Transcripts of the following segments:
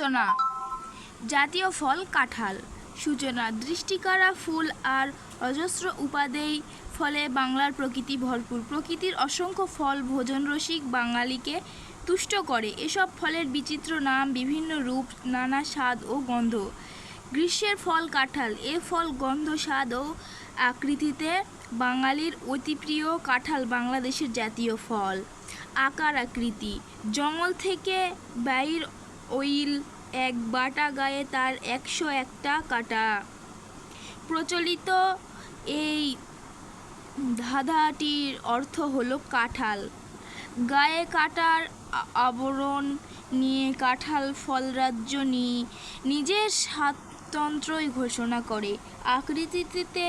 রচনা জাতীয় ফল কাঁঠাল। সূচনা, দৃষ্টিকারা ফুল আর অজস্র উপাদেয় ফলে বাংলার প্রকৃতি ভরপুর। প্রকৃতির অসংখ্য ফল ভোজন রসিক বাঙালিকে তুষ্ট করে। এসব ফলের বিচিত্র নাম, বিভিন্ন রূপ, নানা স্বাদ ও গন্ধ। গ্রীষ্মের ফল কাঁঠাল। এ ফল গন্ধ, স্বাদ ও আকৃতিতে বাঙালির অতি প্রিয় কাঁঠাল বাংলাদেশের জাতীয় ফল। আকার আকৃতি। জঙ্গল থেকে বাইর ওইল এক বাটা গায়ে তার একশো একটা কাটা। প্রচলিত এই ধাঁধাটির অর্থ হলো কাঁঠাল। গায়ে কাটার আবরণ নিয়ে কাঁঠাল ফলরাজ্য নিয়ে নিজের স্বাতন্ত্রই ঘোষণা করে। আকৃতিতে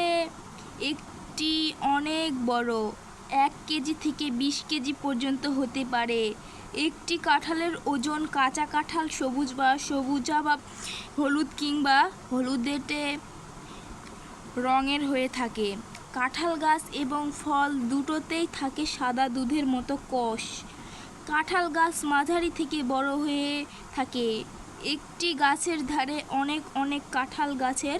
একটি অনেক বড় এক কেজি থেকে বিশ কেজি পর্যন্ত হতে পারে। একটি কাঁঠালের ওজন কাঁচা কাঁঠাল, সবুজ বা সবুজা বা হলুদ কিংবা হলুদেটে রঙের হয়ে থাকে। কাঁঠাল গাছ এবং ফল দুটোতেই থাকে সাদা দুধের মতো কষ। কাঁঠাল গাছ মাঝারি থেকে বড় হয়ে থাকে। একটি গাছের ধারে অনেক অনেক কাঁঠাল গাছের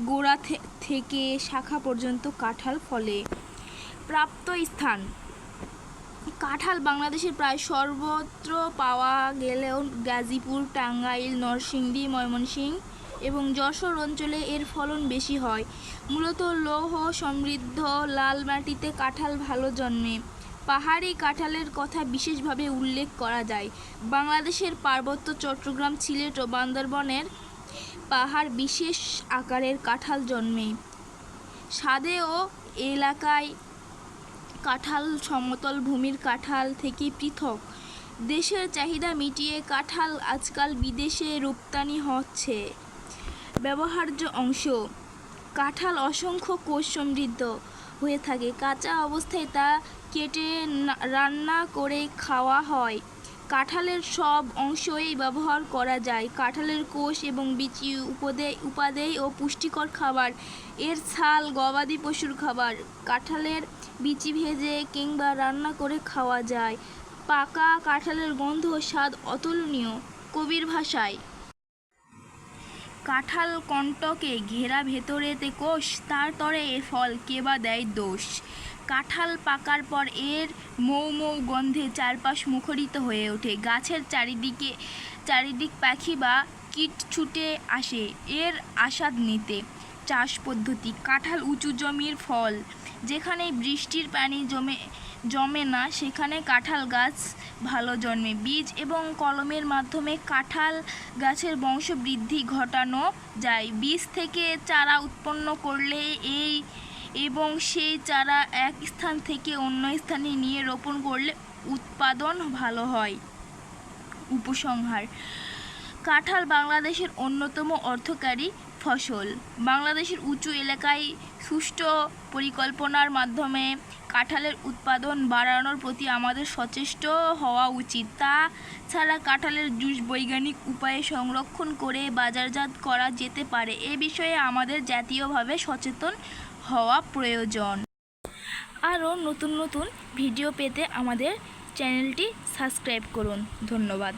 গোড়া থেকে শাখা পর্যন্ত কাঁঠাল ফলে। প্রাপ্ত স্থান। কাঁঠাল বাংলাদেশের প্রায় সর্বত্র পাওয়া গেলেও গাজীপুর, টাঙ্গাইল, নরসিংদী ময়মনসিংহ এবং যশোর অঞ্চলে এর ফলন বেশি হয়। মূলত লৌহ সমৃদ্ধ লাল মাটিতে কাঁঠাল ভালো জন্মে। পাহাড়ি কাঁঠালের কথা বিশেষভাবে উল্লেখ করা যায়। বাংলাদেশের পার্বত্য চট্টগ্রাম, সিলেট ও বান্দরবনের পাহাড় বিশেষ আকারের কাঁঠাল জন্মে। স্বাদে ও এলাকায় কাঁঠাল সমতল ভূমির কাঁঠাল থেকে পৃথক। দেশের চাহিদা মিটিয়ে কাঁঠাল আজকাল বিদেশে রপ্তানি হচ্ছে। ব্যবহার্য অংশ। কাঁঠাল অসংখ্য কোষ সমৃদ্ধ হয়ে থাকে। কাঁচা অবস্থায় তা কেটে রান্না করে খাওয়া হয়। কাঁঠালের সব অংশই ব্যবহার করা যায়। কাঁঠালের কোষ এবং বিচি উপদেয় উপাদেয় ও পুষ্টিকর খাবার। এর ছাল গবাদি পশুর খাবার। কাঁঠালের বিচি ভেজে কিংবা রান্না করে খাওয়া যায়। পাকা কাঁঠালের গন্ধ স্বাদ অতুলনীয়। কবির ভাষায় কাঁঠাল কণ্টকে ঘেরা ভেতরেতে কোষ, তার তরে এ ফল কেবা দেয় দোষ। কাঁঠাল পাকার পর এর মৌ মৌ গন্ধে চারপাশ মুখরিত হয়ে ওঠে। গাছের চারিদিকে, চারিদিক পাখি বা কীট ছুটে আসে, এর আস্বাদ নিতে। চাষ পদ্ধতি, কাঁঠাল উঁচু জমির ফল যেখানে বৃষ্টির পানি জমে জমে না, সেখানে কাঁঠাল গাছ ভালো জন্মে। বীজ এবং কলমের মাধ্যমে কাঁঠাল গাছের বংশবৃদ্ধি ঘটানো যায়। বীজ থেকে চারা উৎপন্ন করলে এই এবং সেই চারা এক স্থান থেকে অন্য স্থানে নিয়ে রোপণ করলে উৎপাদন ভালো হয়। উপসংহার, কাঁঠাল বাংলাদেশের অন্যতম অর্থকারী ফসল। বাংলাদেশের উঁচু এলাকায় সুষ্ঠু পরিকল্পনার মাধ্যমে কাঁঠালের উৎপাদন বাড়ানোর প্রতি আমাদের সচেষ্ট হওয়া উচিত। তা ছাড়া কাঁঠালের জুস বৈজ্ঞানিক উপায়ে সংরক্ষণ করে বাজারজাত করা যেতে পারে। এ বিষয়ে আমাদের জাতীয়ভাবে সচেতন হওয়া প্রয়োজন। আরও নতুন নতুন ভিডিও পেতে আমাদের চ্যানেলটি সাবস্ক্রাইব করুন। ধন্যবাদ।